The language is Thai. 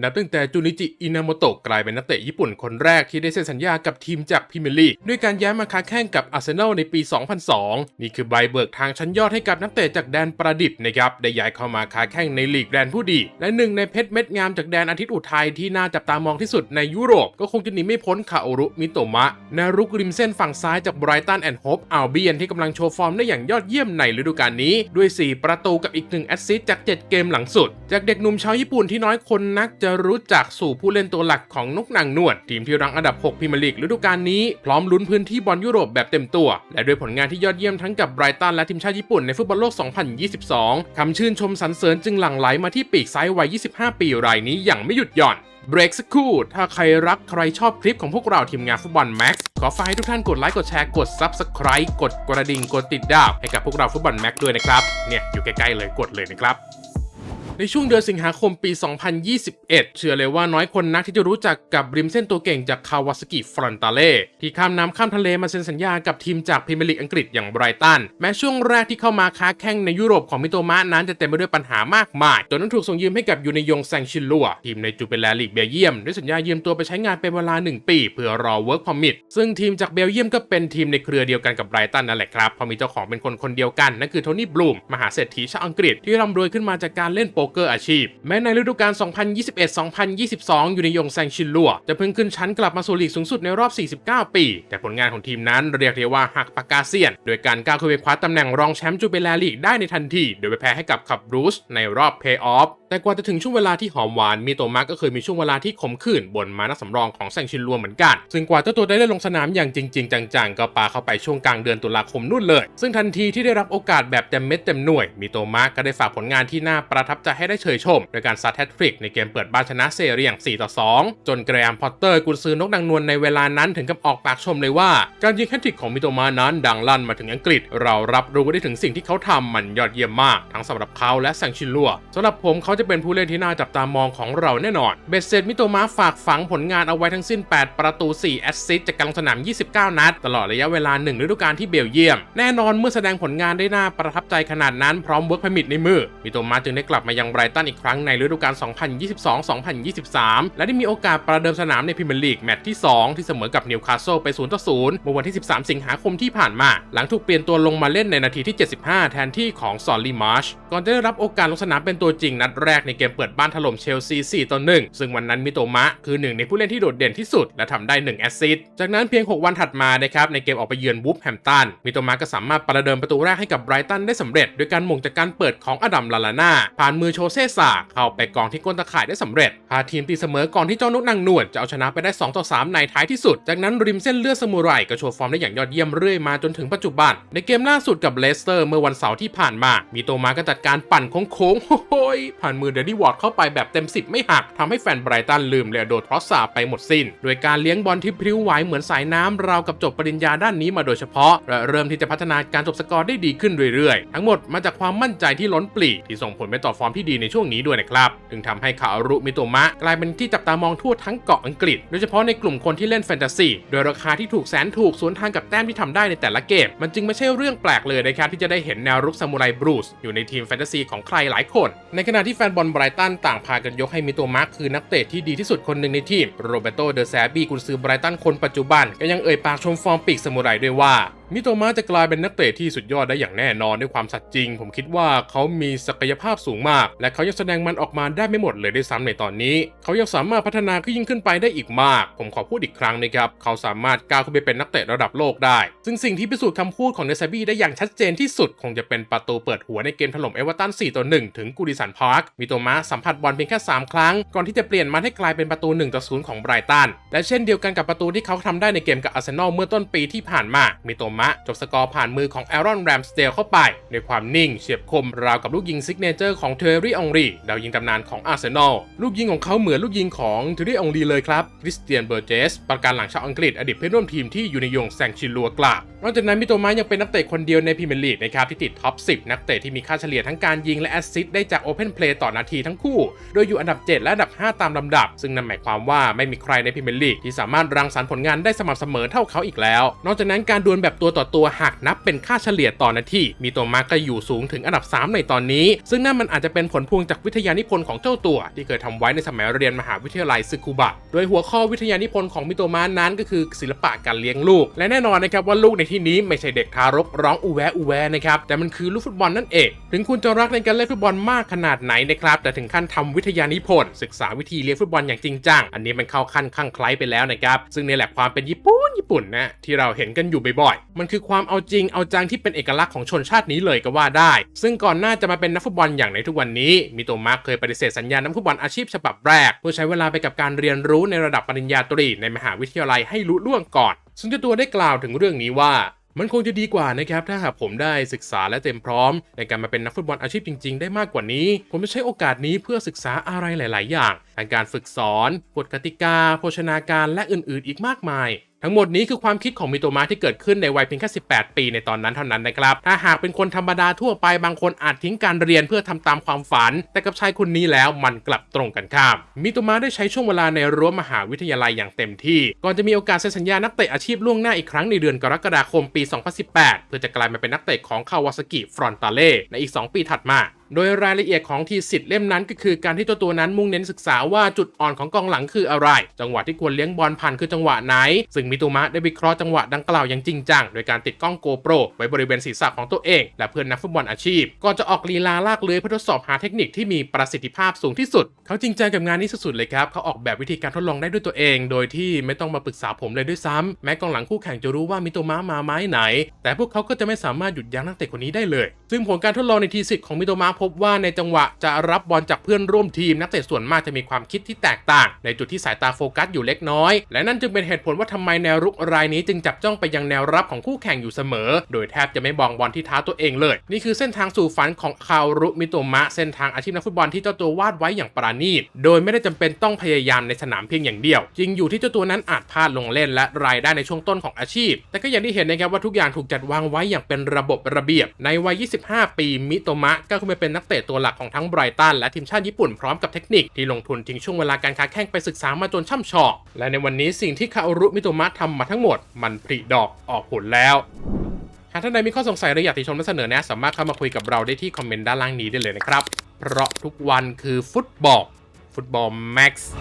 นับตั้งแต่จูนิจิอินามโตะกลายเป็นนักเตะญี่ปุ่นคนแรกที่ได้เซ็นสัญญากับทีมจากพรีเมียร์ลีกด้วยการย้ายมาค้าแข่งกับอาร์เซนอลในปี 2002 นี่คือใบเบิกทางชั้นยอดให้กับนักเตะจากแดนประดิษฐ์นะครับได้ย้ายเข้ามาค้าแข่งในลีกแดนผู้ดี และหนึ่งในเพชรเม็ดงามจากแดนอาทิตย์อุทัยที่น่าจับตามองที่สุดในยุโรปก็คงจะหนีไม่พ้นคาโอรุมิโตมะนารุกริมเส้นฝั่งซ้ายจากไบรตันแอนด์โฮปอัลเบียนที่กำลังโชว์ฟอร์มได้อย่างยอดเยี่ยมในฤดูกาลนี้ด้วย 4 ประตูกับอีกหนึ่งแอสซิสต์จาก 7 เกมหลังสุด จากเด็กหนุ่มชาวญี่ปุ่นที่น้อยคนนักจะรู้จักสู่ผู้เล่นตัวหลักของนกนางนวด ทีมที่รังอันดับ 6พรีเมียร์ลีกฤดูกาลนี้พร้อมลุ้นพื้นที่บอลยุโรปแบบเต็มตัว และด้วยผลงานที่ยอดเยี่ยมทั้งกับไบรตันและทีมชาติญี่ปุ่นในฟุตบอลโลก 2022 คำชื่นชมสรรเสริญจึงหลั่งไหลมาที่ปีกซ้ายวัย 25 ปีรายนี้อย่างไม่หยุดหย่อนเบรกสักครู่ ถ้าใครรักใครชอบคลิปของพวกเราทีมงานฟุตบอลแม็กซ์ขอฝากให้ทุกท่านกดไลค์ กดแชร์ กด Subscribe กดกระดิ่ง กดติดดาวให้กับพวกเราฟุตบอลแม็กซ์ด้วยนะครับ เนี่ย อยู่ใกล้ ๆ เลยกดเลยนะครับ ในช่วงเดือนสิงหาคมปี 2021 เชื่อเลยว่าน้อยคนนักที่จะรู้จักกับริมเส้นตัวเก่งจากคาวาสกิฟรอนตาเล่ที่ข้ามน้ำข้ามทะเลมาเซ็นสัญญากับทีมจากพรีเมียร์ลีกอังกฤษอย่างไบรตันแม้ช่วงแรกที่เข้ามาค้าแข่งในยุโรปของมิโตมะนั้นจะเต็มไปด้วยปัญหามากมายจนต้องถูกส่งยืมให้กับยูในยงแซงชินลัวทีมในจูเปแลลีกเบลเยียมด้วยสัญญายืมตัวไปใช้งานเป็นเวลา 1 ปี เพื่อรอเวิร์กพอมิทซึ่งทีมจากเบลเยียมก็เป็นทีมในเครือเดียวกันกับไบรตันนั่นแหละครับพอมีเจ้าของเป็นคนคนเดียวกันนั่นคือโทนี่บลูมมหาเศรษฐีชาวอังกฤษที่ร่ำรวยขึ้นมาจากการเล่นโปกเกอร์อาชีพ แม้ในฤดูกาล 2021-2022อยู่ในยงแซงชินลัวจะเพิ่งขึ้นชั้นกลับมาสู่ลีกสูงสุดในรอบ 49 ปี แต่ผลงานของทีมนั้นเรียกได้ว่าหักปากกาเซียน โดยการก้าวขึ้นไปคว้าตำแหน่งรองแชมป์จูเปลลีกได้ในทันที โดยไปแพ้ให้กับขับรูสในรอบเพย์ออฟ แต่กว่าจะถึงช่วงเวลาที่หอมหวานมีโตมาก็เคยมีช่วงเวลาที่ขมขื่นบนมานักสำรองของแซงชินลัวเหมือนกัน ซึ่งกว่าเจ้าตัวได้เล่นลงสนามอย่างจริง ๆ จังๆ ก็ปาเข้าไปช่วงกลางเดือนตุลาคมนู่นเลย ซึ่งทันทีที่ได้รับโอกาสแบบเต็มเม็ดเต็มหน่วย มีโตมากก็ได้ฝากผลงานที่น่าประทับใจให้ได้เชยชม โดยการซัดแฮตทริกในเกมเปิดบ้านชนะเซเรียง4ต่อ2จนแกรมพอตเตอร์กุนซือนกนางนวลในเวลานั้นถึงกับออกปากชมเลยว่า การยิงแฮตทริกของมิโตมานั้นดังลั่นมาถึงอังกฤษ เรารับรู้ได้ถึงสิ่งที่เขาทำมันยอดเยี่ยมมาก ทั้งสำหรับเขาและแซงชินลัวสำหรับผมเขาจะเป็นผู้เล่นที่น่าจับตามองของเราแน่นอน เบสเซตมิโตมาฝากฝังผลงานเอาไว้ทั้งสิ้น 8 ประตู 4 แอสซิสต์จากการลงสนาม 29 นัด ตลอดระยะเวลา 1 ฤดูกาลที่เบลเยียม แน่นอนเมื่อแสดงผลงานได้น่าประทับใจขนาดนั้นพร้อมเวิร์กพมิตในมือ มิโตมาจึงได้กลับมายังไบรตันอีกครั้งในฤดูกาล 2022-2023 และได้มีโอกาสประเดิมสนามในพรีเมียร์ลีกแมตช์ที่ 2 ที่เสมอกับนิวคาสเซิลไป0ต่อ0เมื่อวันที่ 13 สิงหาคมที่ผ่านมา หลังถูกเปลี่ยนตัวลงมาเล่นในนาทีที่ 75 แทนที่ของซอลลี่มาร์ชก่อนจะได้รับโอกาสลงสนามเป็นตัวจริงนัดแรกในเกมเปิดบ้านถล่มเชลซี 4 ต่อ 1 ซึ่งวันนั้นมิโตมะคือหนึ่งในผู้เล่นที่โดดเด่นที่สุด และทำได้ 1 แอสซิสต์จากนั้นเพียง 6 วันถัดมานะครับในเกมออกไปเยือนวูฟแฮมตันมิโตมะก็สามารถประเดิมประตูแรกให้กับไบรตันได้สำเร็จโดยการหม่งจากการเปิดของอดัมลาลาน่าผ่านมือโชเซ่ซาเข้าไปกองที่ก้นตะข่ายได้สำเร็จพาทีมตีเสมอก่อนที่เจ้านุกนางนวลจะเอาชนะไปได้2ต่อ3ในท้ายที่สุด จากนั้นริมเส้นเลือดสมุไรก็โชว์ฟอร์มได้อย่างยอดเยี่ยมเรื่อยมาจนถึงปัจจุบัน ในเกมล่าสุดกับเลสเตอร์เมื่อวันเสาร์ที่ผ่านมา มีโตมาก็จัดการปั่นโค้งๆโอ้ยผ่านมือเดนนี่วอร์ดเข้าไปแบบเต็ม 10 ไม่หักทำให้แฟนไบรตันลืมเลโดทรอสซาไปหมดสิ้น โดยการเลี้ยงบอลที่พริ้วไหวเหมือนสายน้ำราวกับจบปริญญาด้านนี้มาโดยเฉพาะและเริ่มที่จะพัฒนาการจบสกอร์ได้ดีขึ้นเรื่อยๆ ทั้งหมดมาจากความมั่นใจที่ล้นปลีที่ส่งผลไปต่อฟอร์มที่ดีในช่วงนี้ด้วยนะครับถึงทำให้คาอรุมิโตมะกลายเป็นที่จับตามองทั่วทั้งเกาะอังกฤษ โดยเฉพาะในกลุ่มคนที่เล่นแฟนตาซีโดยราคาที่ถูกแสนถูกสวนทางกับแต้มที่ทำได้ในแต่ละเกม มันจึงไม่ใช่เรื่องแปลกเลยนะครับที่จะได้เห็นแนวรุกซามูไรบรูซอยู่ในทีมแฟนตาซีของใครหลายคน ในขณะที่แฟนบอลไบรตันต่างพากันยกให้มิโตมะคือนักเตะที่ดีที่สุดคนหนึ่งในทีม โรเบโตเดอแซบีกุนซือไบรตันคนปัจจุบันก็ยังเอ่ยปากชมฟอร์มปีกสมุไรด้วยว่า มิโตมะจะกลายเป็นนักเตะที่สุดยอดได้อย่างแน่นอนด้วยความสัตย์จริง ผมคิดว่าเขามีศักยภาพสูงมาก และเขายังแสดงมันออกมาได้ไม่หมดเลยด้วยซ้ำในตอนนี้ เขายังสามารถพัฒนาขึ้นยิ่งขึ้นไปได้อีกมาก ผมขอพูดอีกครั้งนะครับ เขาสามารถก้าวขึ้นไปเป็นนักเตะระดับโลกได้ ซึ่งสิ่งที่พิสูจน์คำพูดของเนซาบี้ได้อย่างชัดเจนที่สุด คงจะเป็นประตูเปิดหัวในเกมถล่มเอเวอร์ตัน4ต่อ1ถึงกูดิสันพาร์คมิโตมะสัมผัสบอลเพียงแค่ 3 ครั้ง ก่อนที่จะเปลี่ยนมันให้กลายเป็นประตู1ต่อ0ของไบรตันและเช่นเดียวกันกับประตูที่เขาทำได้ในเกมกับอาร์เซนอลเมื่อต้นปีที่ผ่านมามิโตมะจบสกอร์ผ่านมือของแอรอนแรมสเดลเข้าไป ในความนิ่งเฉียบคมราวกับลูกยิงซิกเนเจอร์ของเทอร์รี่องรีดาวยิงตำนานของอาร์เซนอลลูกยิงของเขาเหมือนลูกยิงของเทอร์รี่องรีเลยครับคริสเตียนเบอร์เจสประการหลังชาวอังกฤษอดีตเพื่อนร่วมทีมที่อยู่ในยงแซงชิลัวกล่าวนอกจากนั้นมิโตมะยังเป็นนักเตะคนเดียวในพรีเมียร์ลีกนะครับที่ติดท็อป 10 นักเตะที่มีค่าเฉลี่ยทั้งการยิงและแอสซิสต์ได้จากโอเพนเพลย์ต่อนาทีทั้งคู่ โดยอยู่อันดับ 7 และอันดับ 5 ตามลำดับ ซึ่งนั่นหมายความว่าไม่มีใครในพรีเมียร์ลีกที่สามารถรังสรรค์ผลงานได้สม่ำเสมอเท่าเขาอีกแล้ว นอกจากนั้นการดวลแบบตัวต่อตัวหากนับเป็นค่าเฉลี่ยต่อนาทีมิโตมะก็อยู่สูงถึงอันดับ 3 ในตอนนี้ ซึ่งนั่นมันอาจจะเป็นผลพวงจากวิทยานิพนธ์ของเจ้าตัว ที่เคยทำไว้ในสมัยเรียนมหาวิทยาลัยซึคุบะ โดยหัวข้อวิทยานิพนธ์ของมิโตมะนั้นก็คือศิลปะการเลี้ยงลูก และแน่นอนนะครับว่าลูกในที่นี้ไม่ใช่เด็กทารกร้องอูแวอูแวนะครับ แต่มันคือลูกฟุตบอลนั่นเอง ถึงคุณจะรักในการเล่นฟุตบอลมากขนาดไหนนะครับ แต่ถึงขั้นทำวิทยานิพนธ์ศึกษาวิธีเลี้ยงฟุตบอลอย่างจริงจัง อันนี้มันเข้าขั้นข้างไคล้ไปแล้วนะครับ ซึ่งนี่แหละความเป็นญี่ปุ่นญี่ปุ่นนะที่เราเห็นกันอยู่บ่อยๆมันคือความเอาจริงเอาจังที่เป็นเอกลักษณ์ของชนชาตินี้เลยก็ว่าได้ ซึ่งก่อนหน้าจะมาเป็นนักฟุตบอลอย่างในทุกวันนี้มิโตมะเคยปฏิเสธสัญญานักฟุตบอลอาชีพฉบับแรกเพื่อใช้เวลาไปกับการเรียนรู้ในระดับปริญญาตรีในมหาวิทยาลัยให้รู้ล่วงก่อน ซึ่งเจ้าตัวได้กล่าวถึงเรื่องนี้ว่ามันคงจะดีกว่านะครับ ถ้าหากผมได้ศึกษาและเต็มพร้อม ในการมาเป็นนักฟุตบอลอาชีพจริง ๆ ได้มากกว่านี้ ผมจะใช้โอกาสนี้เพื่อศึกษาอะไรหลาย ๆ อย่างทั้งการฝึกสอนกฎกติกา โภชนาการและอื่นๆ อีกมากมาย ทั้งหมดนี้คือความคิดของมิโตมะที่เกิดขึ้นในวัยเพียงแค่ 18 ปีในตอนนั้นเท่านั้นนะครับ ถ้าหากเป็นคนธรรมดาทั่วไปบางคนอาจทิ้งการเรียนเพื่อทำตามความฝัน แต่กับชายคนนี้แล้วมันกลับตรงกันข้าม มิโตมะได้ใช้ช่วงเวลาในรั้วมหาวิทยาลัยอย่างเต็มที่ ก่อนจะมีโอกาสเซ็นสัญญานักเตะอาชีพล่วงหน้าอีกครั้งในเดือนกรกฎาคมปี 2018 เพื่อจะกลายมาเป็นนักเตะของคาวาซากิฟรอนตาเล่ในอีก 2 ปีถัดมา โดยรายละเอียดของทีสิทธิ์เล่มนั้นก็คือการที่เจ้าตัวนั้นมุ่งเน้นศึกษาว่าจุดอ่อนของกองหลังคืออะไร จังหวะที่ควรเลี้ยงบอลผ่านคือจังหวะไหน ซึ่งมิโตมะได้วิเคราะห์จังหวะดังกล่าวอย่างจริงจัง โดยการติดกล้องโกโปรไว้บริเวณศีรษะของตัวเอง และเพื่อนนักฟุตบอลอาชีพ ก่อนจะออกลีลาลากเลื้อยเพื่อทดสอบหาเทคนิคที่มีประสิทธิภาพสูงที่สุด เขาจริงจังกับงานนี้สุดๆเลยครับ เขาออกแบบวิธีการทดลองได้ด้วยตัวเอง โดยที่ไม่ต้องมาปรึกษาผมเลยด้วยซ้ำแม้กองหลังคู่แข่งจะรู้ว่ามิโตมะมาไม้ไหน แต่พวกเขาก็จะไม่สามารถหยุดยั้งนักเตะคนนี้ได้เลย ซึ่งผลการทดลองในทีสิทธิ์ของมิโตมะพพบว่าในจังหวะจะรับบอลจากเพื่อนร่วมทีมนักเตะส่วนมากจะมีความคิดที่แตกต่าง ในจุดที่สายตาโฟกัสอยู่เล็กน้อย และนั่นจึงเป็นเหตุผลว่าทำไมแนวรุกรายนี้จึงจับจ้องไปยังแนวรับของคู่แข่งอยู่เสมอ โดยแทบจะไม่บองบอลที่เท้าตัวเองเลย นี่คือเส้นทางสู่ฝันของคารุมิโตมะเส้นทางอาชีพนักฟุตบอลที่เจ้าตัววาดไว้อย่างปราณีตโดยไม่ได้จำเป็นต้องพยายามในสนามเพียงอย่างเดียว จริงอยู่ที่เจ้าตัวนั้นอาจพลาดลงเล่นและรายได้ในช่วงต้นของอาชีพ แต่ก็อย่างที่เห็นนะครับว่าทุกอย่างถูกจัดวางไว้อย่างเป็นระบบระเบียบ ในวัย 25 ปีมิโตมะก็ขึ้นไปเป็นนักเตะตัวหลักของทั้งไบรตันและทีมชาติญี่ปุ่นพร้อมกับเทคนิคที่ลงทุนทิ้งช่วงเวลาการค้าแข่งไปศึกษามาจนช่ำชองและในวันนี้สิ่งที่คารุมิโตมะทำมาทั้งหมด มันผลิดอกออกผลแล้วหากท่านใดมีข้อสงสัยหรืออยากติชมและเสนอแนะสามารถเข้ามาคุยกับเราได้ที่คอมเมนต์ด้านล่างนี้ได้เลยนะครับ เพราะทุกวันคือฟุตบอลฟุตบอลแม็กซ์